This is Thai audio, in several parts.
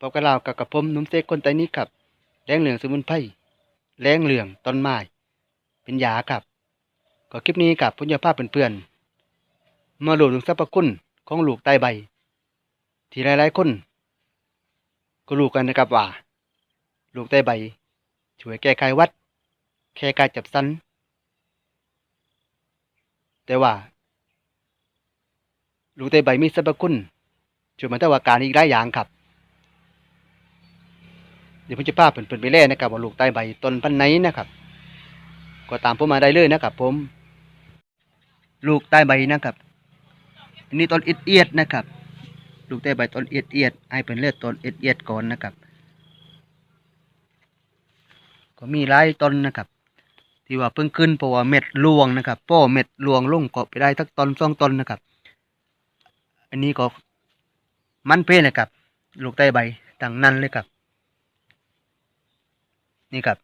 ลาวกับกระผมนุ่มเซกคนไตนี้ครับแรงเหลืองสมุนไพรแรงเหลืองต้นไม้เป็นยาครับก็คลิปนี้กับพุญญาภาพเพื่อนๆมาหลูถึงสรรพคุณของลูกไตใบ ที่หลายๆคนก็รู้กันนะครับว่า ลูกไตใบ ช่วยแก้ไขหวัดแค่การจับสัน แต่ว่า ลูกไตใบมีสรรพคุณช่วยบรรเทาอาการอีกหลายอย่างครับ เดี๋ยวผมจะพาเพิ่นไปเล่นะครับว่าลูกไตใบต้นพันไหนนะครับ ก็ตามผมมาได้เลยนะครับ ผม ลูกไตใบนะครับอันนี้ต้นเอียดๆนะครับ ลูกไตใบต้นเอียดๆให้เป็นเลือดต้นเอียดๆก่อนนะครับ ก็มีหลายต้นนะครับที่ว่าเพิ่งขึ้นเพราะว่าเม็ดรวงนะครับป้อเม็ดรวงลงก็ไปได้ทักต้นสองต้นนะครับ อันนี้ก็มันเพลนะครับ ลูกไตใบต่างนั้นเลยครับ นี่ครับ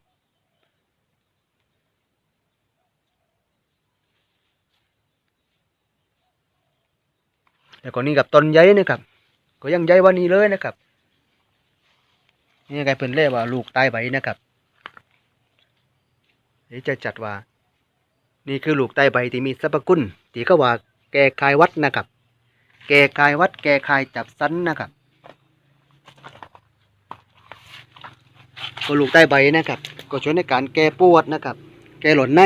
แล้วก็นี่กับต้นใหญ่นะครับ ก็ยังใหญ่ว่านี้เลยนะครับ นี่ไงเพิ่นเรียกว่าลูกใต้ใบนะครับเดี๋ยวจะจัดว่า นี่คือลูกใต้ใบที่มีสรรพคุณที่เขาว่าแก้คายวัดนะครับ แก้คายวัด แก้คายจับสันนะครับ ก็ลูกใต้ใบนะครับ ก็ช่วยในการแก้ปวดนะครับ แก้หลอนใน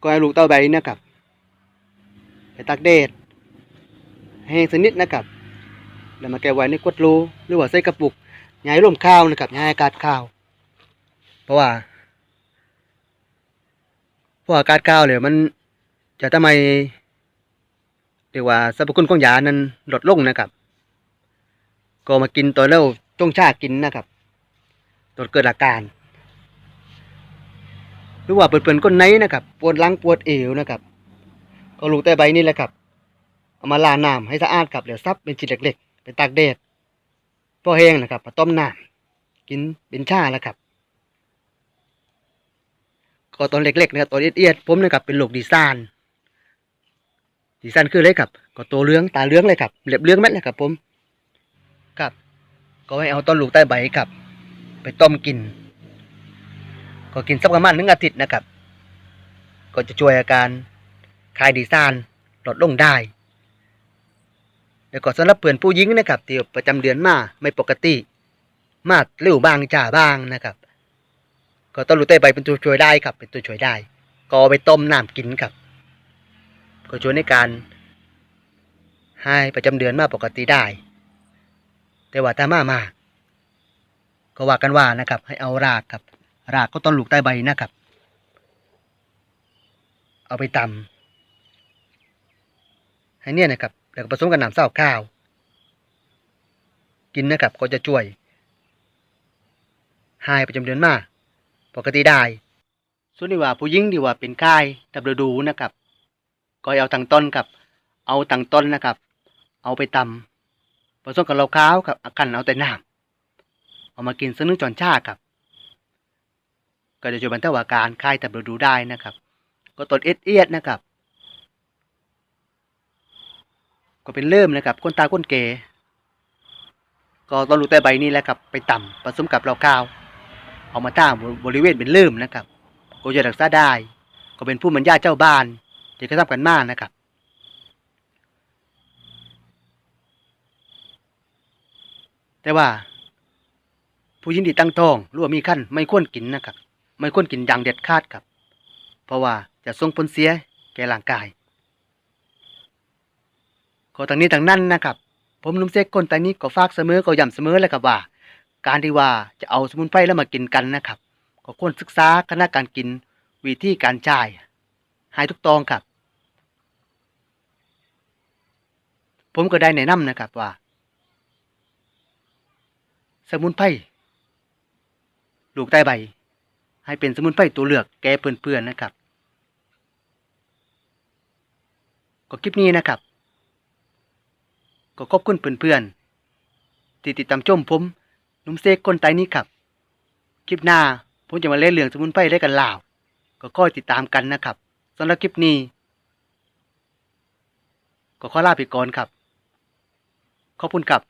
ก็ให้ลูกเต้าใบนะครับไปตักแดดให้แห้งสนิดนะครับแล้วมาแก้ไว้ในกวดรูหรือว่าใส่กระปุกย้ายร่มข้าวนะครับย้ายอากาศข้าว เพราะว่าเพราะอากาศข้าวเนี่ยมันจะทำไม เรียกว่าสรรพคุณของยานั้นลดลงนะครับ ก็มากินตัวแล้วจงชากินนะครับตัวเกิดอาการ หรือว่าเปิดๆก้นไหนนะครับ ปวดหลังปวดเอวนะครับ ก็ลูกแต่ใบนี่แหละครับ เอามาล้างน้ำให้สะอาดครับเดี๋ยวซับเป็นชิ้นเล็กๆ เป็นตากแดดพอแห้งนะครับมาต้มน้ำกินเป็นชาแล้วครับ ก็ตอนเล็กๆนะครับตอนเอียดๆผมนะครับเป็นลูกดีซาน ดีซานคืออะไรครับ ก็ตัวเลื้องตาเลื้องเลยครับเล็บเลื้องแม็ดเลยครับ ผมครับ ก็ให้เอาต้นลูกใต้ใบครับ ไปต้มกิน ก็กินสักประมาณหนึ่งอาทิตย์นะครับ ก็จะช่วยอาการคลายดีซานลดลงได้แล้วก็สำหรับเพื่อนผู้หญิงนะครับที่ประจำเดือนมาไม่ปกติ มากเร็วบ้างจ่าบ้างนะครับก็ต้นลูกเต้ใบเป็นตัวช่วยได้ครับ เป็นตัวช่วยได้ ก็ไปต้มน้ำกินครับ ก็ช่วยในการให้ประจำเดือนมาปกติได้ แต่ว่าถ้ามามากก็ว่ากันว่านะครับ ให้เอารากครับ รากก็ต้นลูกใต้ใบนะครับ เอาไปตำให้เนี่ยนะครับแล้วผสมกับน้ำเศร้าข้าว กินนะครับก็จะช่วยหายประจำเดือนมา ปกติได้ ส่วนที่ว่าผู้หญิงที่ว่าเป็นไข้ตับดูนะครับ ก็เอาตั้งต้นครับ เอาตั้งต้นนะครับ เอาไปตำผสมกับเหล้าขาวครับอากันเอาแต่น้ำเอามากินสักนึงจอนชาครับ ก็จะช่วยบรรเทาอาการคลายตับฤดูได้นะครับ ก็ต้นเอ็ดเอียดนะครับ ก็เป็นเริ่มนะครับคนตาคนเกก็ต้นลูกแต่ใบนี้แหละครับ ไปต่ำผสมกับเหล้าขาว เอามาตั้งบริเวณเป็นเริ่มนะครับ ก็จะรักษาได้ ก็เป็นผู้บรรยาเจ้าบ้าน ที่กระทำกันมากนะครับ แต่ว่า ผู้หญิงที่ตั้งท้องรือว่ามีขั้นไม่ควรกินนะครับ ไม่ควรกินอย่างเด็ดขาดครับ เพราะว่าจะส่งผลเสียแก่ร่างกายก็ทางนี้ทางนั้นนะครับ ผมนุ่มเซ็กคนแต่นี้ก็ฝากเสมอก็ย้ำเสมอเลยครับว่า การที่ว่าจะเอาสมุนไพรแล้วมากินกันนะครับ ก็ควรศึกษาคณะการกินวิธีการจ่าย ให้ทุกตองครับ ผมก็ได้แนะนำนะครับว่า สมุนไพรลูกใต้ใบ ให้เป็นสมุนไพรตัวเลือกแก่เพื่อนๆนะครับ ก็คลิปนี้นะครับ ก็ขอบคุณเพื่อนๆที่ติดตามชมผมหนุ่มเซกคนไตนี้ครับคลิปหน้าผมจะมาเล่นเรื่องสมุนไพรได้กันลาว ก็คอยติดตามกันนะครับ สำหรับคลิปนี้ ก็ขอลาไปก่อนครับ ขอบคุณครับ